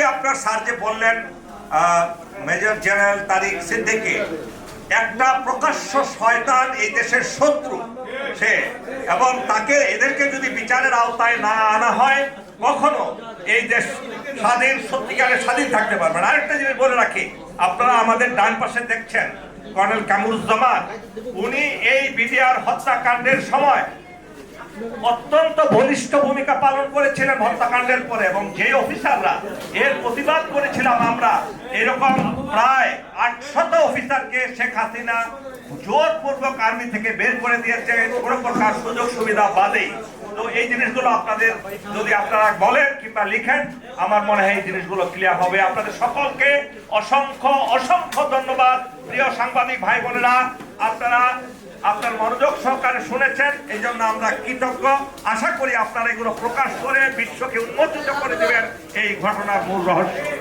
যে আপনার স্যার যে বললেন মেজর জেনারেল তারিক সিদ্দিকী, একটা প্রকাশ্য শয়তান এই দেশের শত্রু, সে। এবং তাকে এদেরকে যদি বিচারের আওতায় না আনা হয়, কখনো এই দেশ স্বাধীন, সত্যিকারের স্বাধীন থাকতে পারবে না। আরেকটা জিনিস বলে রাখি, আপনারা আমাদের ডান পাশে দেখছেন, কর্নেল কামরুজ্জামান, উনি এই বিডিআর হত্যাকাণ্ডের সময় অত্যন্ত ঘনিষ্ঠ ভূমিকা পালন করেছিলেন হত্যাকাণ্ডের পরে এবং যে অফিসাররা এর প্রতিবাদ করেছিলাম আমরা, এরকম প্রায় আটশত অফিসারকে শেখ হাসিনা জোরপূর্বক আর্মি থেকে বের করে দিয়েছে, কোনো প্রকার সুযোগ সুবিধা বাদেই। তো এই জিনিসগুলো আপনাদের, যদি আপনারা বলেন কিংবা লিখেন, আমার মনে হয় এই জিনিসগুলো ক্লিয়ার হবে। আপনাদের সকলকে অসংখ্য অসংখ্য ধন্যবাদ। প্রিয় সাংবাদিক ভাই বোনেরা, আপনারা আপনার মনোযোগ সহকারে শুনেছেন এই জন্য আমরা কৃতজ্ঞ। আশা করি আপনারা এগুলো প্রকাশ করে বিশ্বকে উন্মোচিত করে দেবেন। এই ঘটনার মূল রহস্য।